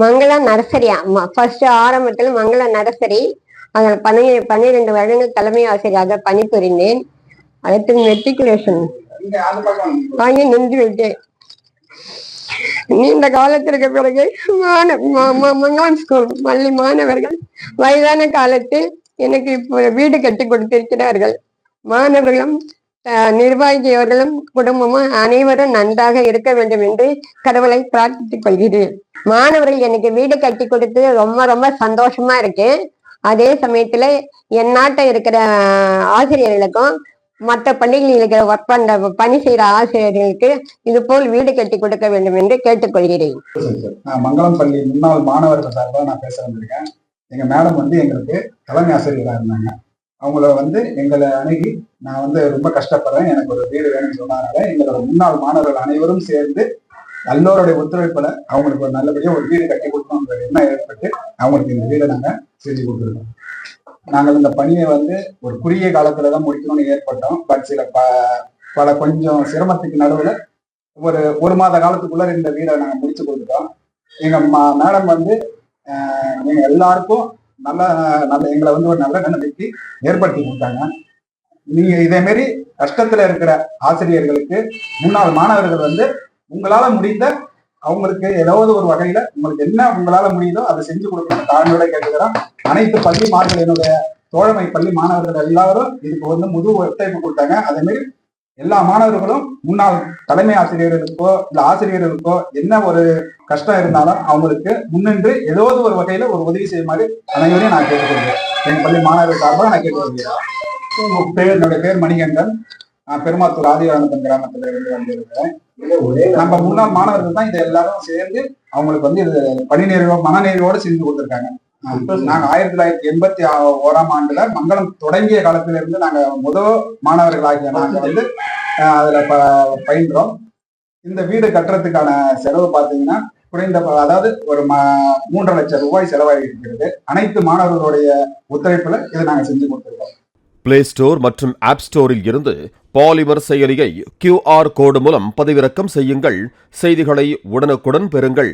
மங்களம் நர்சரியா first ஆரம்பத்தில் மங்களம் nursery அதில் பனி பன்னிரெண்டு வருடங்கள் தலைமை ஆசிரியராக பணிபுரிந்தேன். அடுத்து மெட்ரிகுலேஷன் வாங்கி நின்று விட்டேன். நீண்ட காலத்திற்கு பிறகு ம- ம- மங்களம் ஸ்கூல் பள்ளி மாணவர்கள் வயதான காலத்தில் எனக்கு இப்போ வீடு கட்டி கொடுத்திருக்கிறார்கள். மாணவர்களும் அஹ், நிர்வாகியவர்களும் குடும்பமும் அனைவரும் நன்றாக இருக்க வேண்டும் என்று கடவுளை பிரார்த்தித்துக் கொள்கிறேன். மாணவர்கள் எனக்கு வீடு கட்டி கொடுத்து ரொம்ப ரொம்ப சந்தோஷமா இருக்கு. அதே சமயத்துல என் நாட்டை இருக்கிற ஆசிரியர்களுக்கும் மற்ற பள்ளிகளில் இருக்கிற ஒர்க் பண்ற பணி செய்யற ஆசிரியர்களுக்கு இது போல் வீடு கட்டி கொடுக்க வேண்டும் என்று கேட்டுக்கொள்கிறேன். மங்களம் பள்ளி முன்னாள் மாணவர்கள் சார்பாக நான் பேச வந்திருக்கேன். எங்க மேடம் வந்து எங்களுக்கு தலைமை ஆசிரியராக இருந்தாங்க. அவங்கள வந்து எங்களை அணுகி நான் வந்து ரொம்ப கஷ்டப்படுறேன். எனக்கு ஒரு வீடு வேணும்னு சொன்னதுனால எங்களோட முன்னாள் மாணவர்கள் அனைவரும் சேர்ந்து எல்லோருடைய ஒத்துழைப்புல அவங்களுக்கு ஒரு நல்லபடியா ஒரு வீடு கட்டி கொடுக்கணுங்கிற எண்ணம் ஏற்பட்டு அவங்களுக்கு இந்த வீடை நாங்க செஞ்சு கொடுத்துருக்கோம். நாங்கள் இந்த பணியை வந்து ஒரு குறுகிய காலத்துல தான் முடிக்கணும்னு ஏற்பட்டோம். பட் சில ப பல கொஞ்சம் சிரமத்துக்கு நடுவுல ஒரு ஒரு மாத காலத்துக்குள்ள இந்த வீடை நாங்க முடிச்சு கொடுத்துட்டோம். எங்க மேடம் வந்து நீங்க எல்லாருக்கும் நல்ல நல்ல எங்களை வந்து ஒரு நல்ல நிலைமைக்கு ஏற்படுத்தி கொடுத்தாங்க. நீங்க இதே மாரி கஷ்டத்துல இருக்கிற ஆசிரியர்களுக்கு முன்னாள் மாணவர்கள் வந்து உங்களால முடிந்த அவங்களுக்கு ஏதாவது ஒரு வகையில உங்களுக்கு என்ன உங்களால முடியுதோ அதை செஞ்சு கொடுக்கணும் தாழ்மையோட கேட்டுக்கிறோம். அனைத்து பள்ளி மாணவர்கள் என்னுடைய தோழமை பள்ளி மாணவர்கள் எல்லாரும் இதுக்கு வந்து முழு ஒத்துழைப்பு கொடுத்தாங்க. அதே மாதிரி எல்லா மாணவர்களும் முன்னாள் தலைமை ஆசிரியர்களுக்கோ இல்ல ஆசிரியர்களுக்கோ என்ன ஒரு கஷ்டம் இருந்தாலும் அவங்களுக்கு முன்னின்று ஏதாவது ஒரு வகையில ஒரு உதவி செய்யுமாறு அனைவரையும் நான் கேட்டுக்கொள்கிறேன். என் பள்ளி மாணவர்கள் சார்பாக நான் கேட்டுக்கொள்கிறேன். உங்க பேர் என்னுடைய பேர் மணிகண்டன். நான் பெருமாத்தூர் ஆதிவானந்தன் கிராமத்துல இருந்து வந்திருக்கிறேன். நம்ம முன்னாள் மாணவர்கள் தான் இதை எல்லாரும் சேர்ந்து அவங்களுக்கு வந்து இது பணி நிறைவோ மனநிறைவோடு செஞ்சு கொடுத்துருக்காங்க. நாங்க ஆயிரத்தி தொள்ளாயிரத்தி எண்பத்தி ஓராம் ஆண்டுல மங்களம் தொடங்கிய காலத்துல இருந்து நாங்க முதல் மாணவர்களாகிய நாங்க வந்து அதுல ப- பயின்றோம். இந்த வீடு கட்டுறதுக்கான செலவு பாத்தீங்கன்னா குறைந்த அதாவது ஒரு ம- மூன்றரை லட்சம் ரூபாய் செலவாகி இருக்கிறது அனைத்து மாணவர்களுடைய ஒத்துழைப்புல இதை நாங்க செஞ்சு கொடுத்துருக்கோம். பிளே ஸ்டோர் மற்றும் ஆப் ஸ்டோரில் இருந்து பாலிமர் செயலியை கியூஆர் கோடு மூலம் பதிவிறக்கம் செய்யுங்கள். செய்திகளை உடனுக்குடன் பெறுங்கள்.